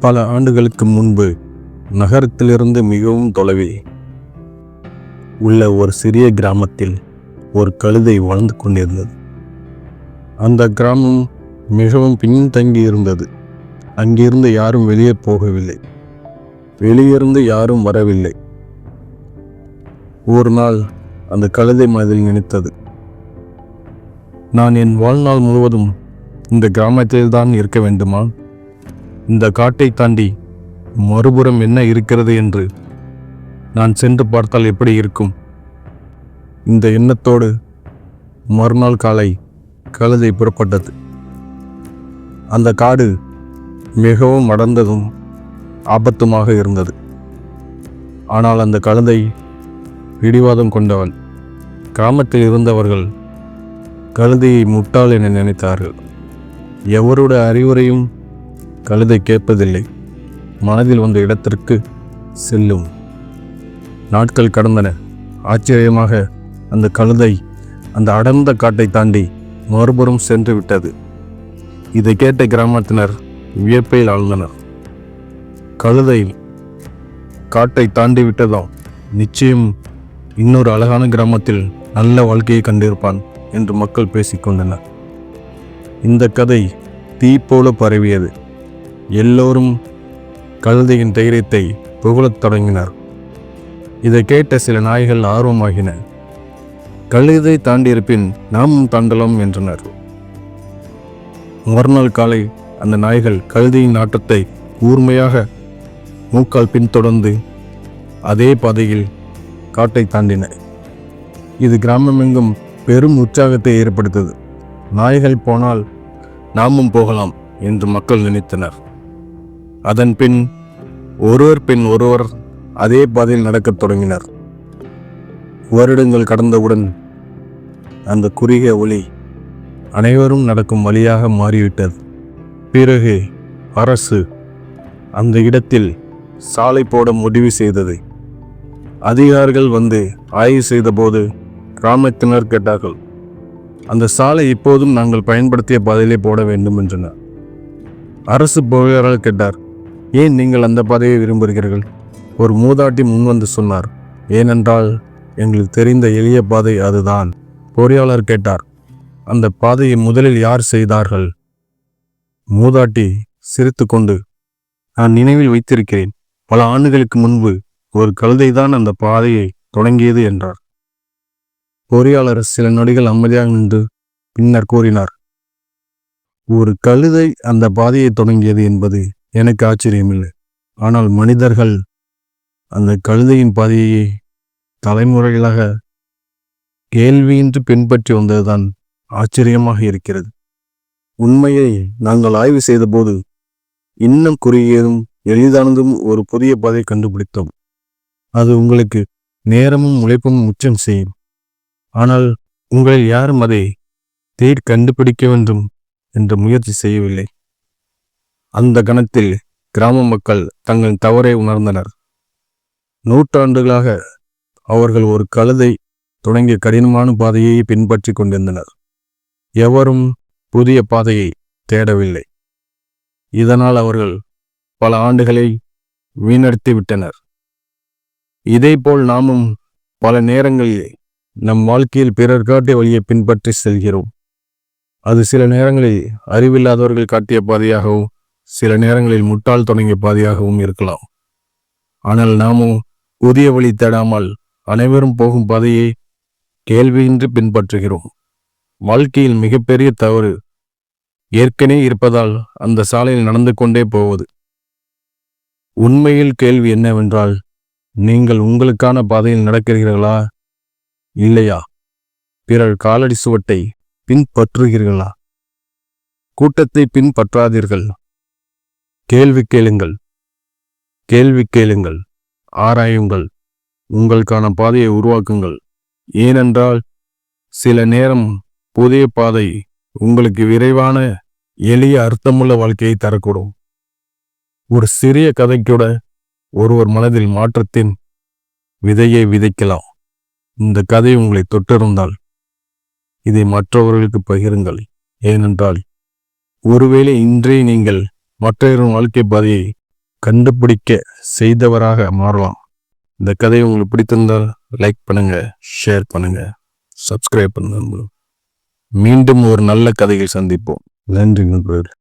பல ஆண்டுகளுக்கு முன்பு நகரத்திலிருந்து மிகவும் தொலைவில் உள்ள ஒரு சிறிய கிராமத்தில் ஒரு கழுதை வளர்ந்து கொண்டிருந்தது. அந்த கிராமம் மிகவும் பின்தங்கி இருந்தது. அங்கிருந்து யாரும் வெளியே போகவில்லை. வெளியிருந்து யாரும் வரவில்லை. ஒரு நாள் அந்த கழுதை மனதில் நினைத்தது. நான் என் வாழ்நாள் முழுவதும் இந்த கிராமத்தில் தான் இருக்க வேண்டுமா? இந்த காட்டை தாண்டி மறுபுறம் என்ன இருக்கிறது என்று நான் சென்று பார்த்தால் எப்படி இருக்கும்? இந்த எண்ணத்தோடு மறுநாள் காலை கழுதை புறப்பட்டது. அந்த காடு மிகவும் அடர்ந்ததும் ஆபத்துமாக இருந்தது. ஆனால் அந்த கழுதை பிடிவாதம் கொண்டவன். கிராமத்தில் இருந்தவர்கள் கழுதையை முட்டாள் என நினைத்தார்கள். எவருடைய அறிவுரையும் கழுதை கேட்பதில்லை. மனதில் வந்த இடத்திற்கு செல்லும். நாட்கள் கடந்தன. ஆச்சரியமாக அந்த கழுதை அந்த அடர்ந்த காட்டை தாண்டி மறுபுறம் சென்று விட்டது. இதை கேட்ட கிராமத்தினர் வியப்பையில் ஆழ்ந்தனர். கழுதை காட்டை தாண்டி விட்டதாம். நிச்சயம் இன்னொரு அழகான கிராமத்தில் நல்ல வாழ்க்கையை கண்டிருப்பான் என்று மக்கள் பேசிக்கொண்டனர் இந்த கதை தீ போல பரவியது. எல்லோரும் கழுதையின் தைரியத்தை புகழத் தொடங்கினர். இதை கேட்ட சில நாய்கள் ஆர்வமாகின. கழுதை தாண்டியிருப்பின் நாமும் தாண்டலாம் என்றனர். மறுநாள் காலை அந்த நாய்கள் கழுதையின் ஆட்டத்தை கூர்மையாக மூக்கால் பின்தொடர்ந்து அதே பாதையில் காட்டை தாண்டின. இது கிராமமெங்கும் பெரும் உற்சாகத்தை ஏற்படுத்தது நாய்கள் போனால் நாமும் போகலாம் என்று மக்கள் நினைத்தனர். அதன் பின் ஒருவர் பின் ஒருவர் அதே பாதையில் நடக்கத் தொடங்கினர். வருடங்கள் கடந்தவுடன் அந்த குறுகிய ஒளி அனைவரும் நடக்கும் வழியாக மாறிவிட்டது. பிறகு அரசு அந்த இடத்தில் சாலை போட முடிவு செய்தது. அதிகாரிகள் வந்து ஆய்வு செய்தபோது கிராமத்தினர் கேட்டார்கள் அந்த சாலை இப்போதும் நாங்கள் பயன்படுத்திய பாதையிலே போட வேண்டும் என்றனர் அரசு பொறியாளர் கேட்டார் ஏன் நீங்கள் அந்த பாதையை விரும்புகிறீர்கள்? ஒரு மூதாட்டி முன்வந்து சொன்னார் ஏனென்றால் எங்களுக்கு தெரிந்த எளிய பாதை அதுதான். பொறியாளர் கேட்டார் அந்த பாதையை முதலில் யார் செய்தார்கள்? மூதாட்டி சிரித்துக்கொண்டு நான் நினைவில் வைத்திருக்கிறேன். பல ஆண்டுகளுக்கு முன்பு ஒரு கழுதைதான் அந்த பாதையை தொடங்கியது என்றார். பொறியாளர் சில நொடிகள் அமைதியாக நின்று பின்னர் கூறினார் ஒரு கழுதை அந்த பாதையை தொடங்கியது என்பது எனக்கு ஆச்சரியமில்லை. ஆனால் மனிதர்கள் அந்த கழுதையின் பாதையை தலைமுறைகளாக கேள்வியின்றி பின்பற்றி வந்ததுதான் ஆச்சரியமாக இருக்கிறது. உண்மையை நாங்கள் ஆய்வு செய்தபோது இன்னும் குறுகியதும் எளிதானதும் ஒரு புதிய பாதை கண்டுபிடித்தோம். அது உங்களுக்கு நேரமும் உழைப்பும் உச்சம் செய்யும். ஆனால் உங்களில் யாரும் அதை தேர் கண்டுபிடிக்க வேண்டும் என்ற முயற்சி செய்யவில்லை. அந்த கணத்தில் கிராம மக்கள் தங்கள் தவறை உணர்ந்தனர். நூற்றாண்டுகளாக அவர்கள் ஒரு கழுதை தொடங்கிய கடினமான பாதையை பின்பற்றி கொண்டிருந்தனர். எவரும் புதிய பாதையை தேடவில்லை. இதனால் அவர்கள் பல ஆண்டுகளை வீணடித்து விட்டனர். இதேபோல் நாமும் பல நேரங்களில் நம் வாழ்க்கையில் பிறர் காட்டிய வழியை பின்பற்றி செல்கிறோம். அது சில நேரங்களில் அறிவில்லாதவர்கள் காட்டிய பாதையாகவும் சில நேரங்களில் முட்டாள் தொடங்கிய பாதையாகவும் இருக்கலாம். ஆனால் நாமும் புதிய வழி தேடாமல் அனைவரும் போகும் பாதையை கேள்வியின்றி பின்பற்றுகிறோம். வாழ்க்கையில் மிகப்பெரிய தவறு ஏற்கனவே இருப்பதால் அந்த சாலையில் நடந்து கொண்டே போவது. உண்மையில் கேள்வி என்னவென்றால் நீங்கள் உங்களுக்கான பாதையில் நடக்கிறீர்களா? இல்லையா? பிறர் காலடி சுவட்டை பின்பற்றுகிறீர்களா? கூட்டத்தை பின்பற்றாதீர்கள். கேள்வி கேளுங்கள். கேள்வி கேளுங்கள். ஆராயுங்கள். உங்களுக்கான பாதையை உருவாக்குங்கள். ஏனென்றால் சில நேரம் புதிய பாதை உங்களுக்கு விரைவான எளிய அர்த்தமுள்ள வாழ்க்கையை தரக்கூடும். ஒரு சிறிய கதைக்கூட ஒருவர் மனதில் மாற்றத்தின் விதையை விதைக்கலாம். இந்த கதை உங்களை தொட்டிருந்தால் இதை மற்றவர்களுக்கு பகிருங்கள். ஏனென்றால் ஒருவேளை இன்றே நீங்கள் மற்றையரும் வாழ்க்கை பாதையை கண்டுபிடிக்க செய்தவராக மாறலாம். இந்த கதை உங்களுக்கு பிடித்திருந்தால் லைக் பண்ணுங்க ஷேர் பண்ணுங்க சப்ஸ்கிரைப் பண்ணுங்க. மீண்டும் ஒரு நல்ல கதையை சந்திப்போம். நன்றி நண்பர்கள்.